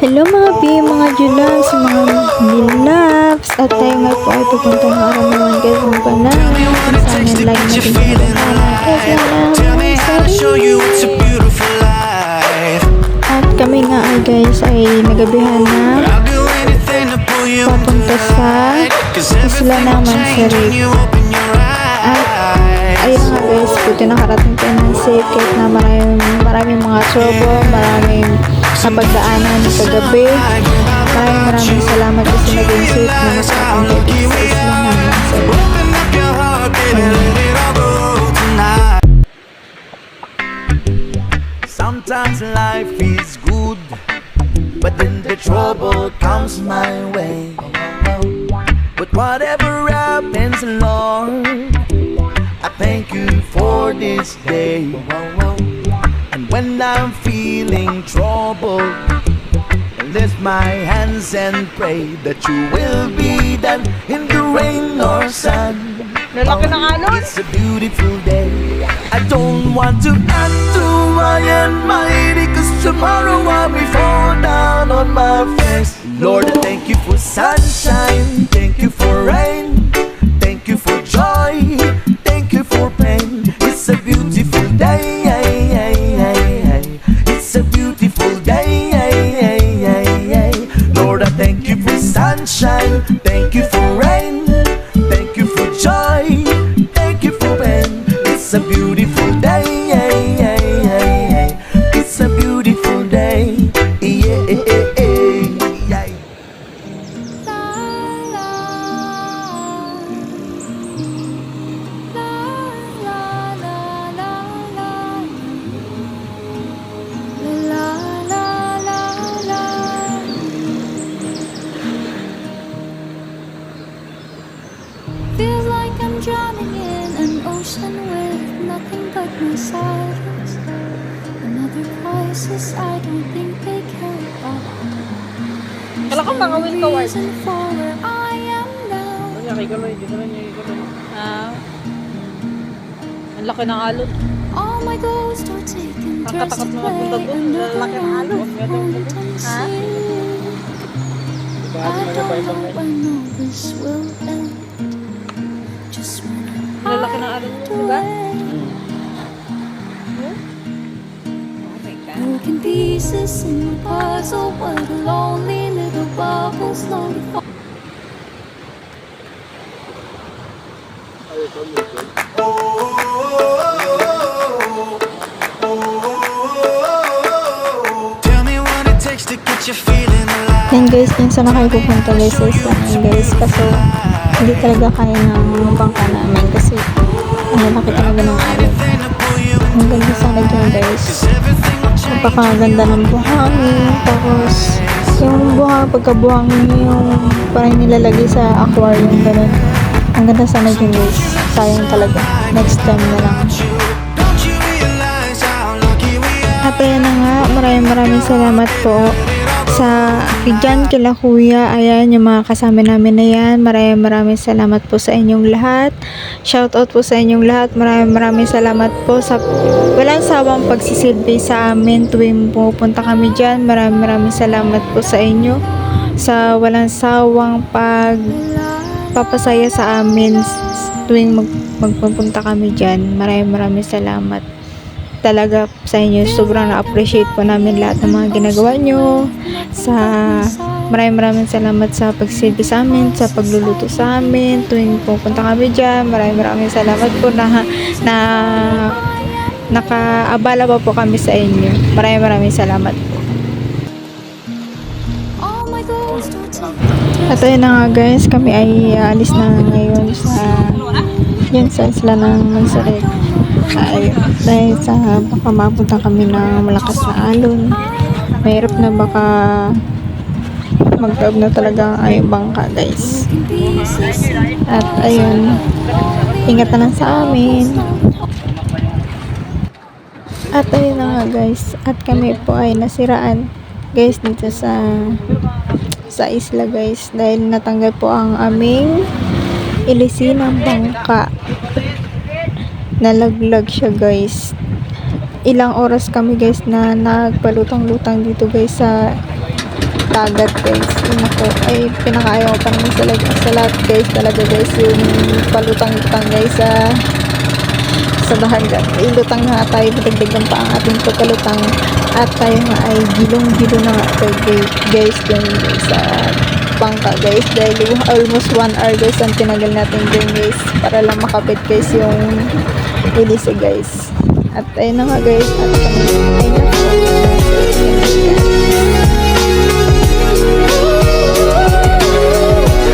Hello mga B, mga Julans, mga Milaps. At tayo nga po ay pupunta ng araw naman guys ng Panay. Kung saan yung live natin sa Panay. Kasi Tell me naman how to show you it's a beautiful life. At kami nga ay guys ay nagabihan na papunta sa isla ng your At ayun nga guys, buti nakarating tayo ng safe kahit na maraming, maraming mga trouble, maraming napagdaanan kagabi. Maraming maraming salamat kasi naging safe na nakarating tayo dito sa isla ng Mansarit. Open up your heart, baby, let it all go tonight. Sometimes life is good, but then the trouble comes my way. But whatever happens, Lord, I thank you for this day. And when I'm feeling troubled, I lift my hands and pray that you will be done in the rain or sun. Lalaki ng oh, alon. It's a beautiful day. I don't want to act too high and mighty, cause tomorrow I'll be fall down on my face. Lord, I thank you for sunshine, thank you for rain, my silence. Another crisis I don't think they care about. Kala ko mga win ka, Ward. Reason for where I am now. Ano kay Galoy? Dito na niya Galoy. Ah. Ang laki ng alon. All my goals are taken katakot to play magpunta doon. under Ang laki ng alon. the mountain Ha? sea. I don't know when all this will end. Just when Ang lalaki ng pieces in the puzzle, what a lonely little bubble slowly. Yan guys, minsan na kayo pupunta guys sa namin guys. Kaso, hindi talaga kaya ng bangka namin kasi ang laki talaga ng you Ang ganda sana dyan guys. Change. Napakaganda ng buhangin. Tapos, yung buhang, pagkabuhangin yung parang nilalagay sa aquarium, ganun. Ang ganda sana dyan guys. Sayang talaga. Next time na lang. At ayan na nga, maraming maraming salamat po sa dyan kila kuya. Ayan, yung mga kasama namin na yan. Maraming maraming salamat po sa inyong lahat. Shout out po sa inyong lahat. Maraming maraming salamat po sa walang sawang pagsisilbi sa amin tuwing pupunta kami dyan. Maraming maraming salamat po sa inyo sa walang sawang pag papasaya sa amin tuwing mag, magpupunta kami dyan. Maraming maraming salamat talaga sa inyo. Sobrang na-appreciate po namin lahat ng mga ginagawa nyo. Sa maraming maraming salamat sa pagsilbi sa amin, sa pagluluto sa amin, tuwing pupunta kami dyan. Maraming maraming salamat po na, na nakaabala pa po kami sa inyo. Maraming maraming salamat po. At ayun na nga guys, kami ay aalis na ngayon sa yun sa isla ng Mansaret. Ay, dahil sa baka mapunta kami ng malakas na alon. Mahirap na baka mag na talaga ayong bangka guys. At ayun, ingat na lang sa amin. At ayun na nga guys, at kami po ay nasiraan guys dito sa sa isla guys dahil natanggal po ang aming ilisinang bangka. Nalaglag siya guys. Ilang oras kami guys na nagpalutang-lutang dito guys sa dagat guys. Yun ako, ay pinakaayaw pa naman sa, sa lahat guys talaga guys. Yung palutang-lutang guys sa sa dahagat. Ay lutang na tayo, dagdagan pa ang ating pagkalutang. At tayo nga ay gilong-gilo na nga guys, guys dun sa bangka guys. Dahil almost 1 hour guys ang tinagal natin dun guys. Para lang makapit guys yung ilise guys. At ayun na nga guys. At kami ay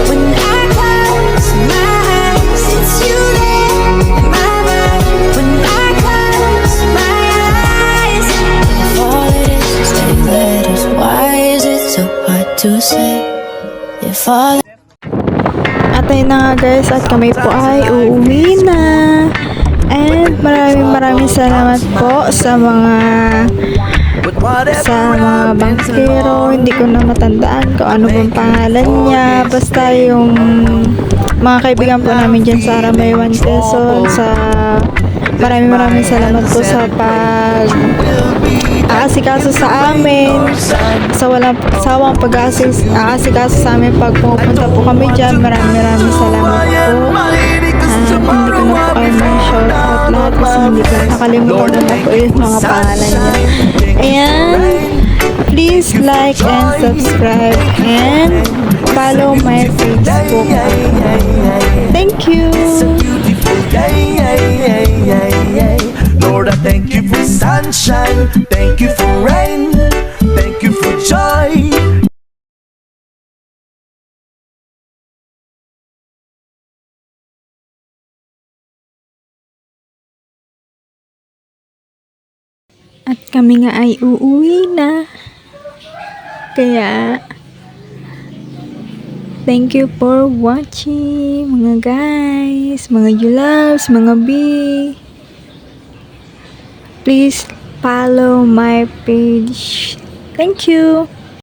When I close my eyes, it's you there in my mind. When I close my eyes, if all it is is three letters, why is it so hard to say? If all At ayun na nga guys, at kami po ay uuwi na. And maraming maraming salamat po sa mga sa mga bankero. Hindi ko na matandaan kung ano bang pangalan niya. Basta yung mga kaibigan po namin dyan sa Ramaywan Quezon sa maraming maraming salamat po sa pag aasikaso sa amin. Sa walang sawang pag-aasis aasikaso sa amin pag pumupunta po kami dyan. Maraming maraming salamat po. Ah, hindi ko na po kayo mga shout out lahat kasi hindi ko nakalimutan ko na po yung mga pangalan niya. Ayan please like and subscribe and follow my Facebook. Thank you. Lord, I thank you for sunshine, thank you for rain, thank you for joy. At kami nga ay uuwi na. Kaya, thank you for watching, mga guys, mga loves, mga B. Please follow my page. Thank you.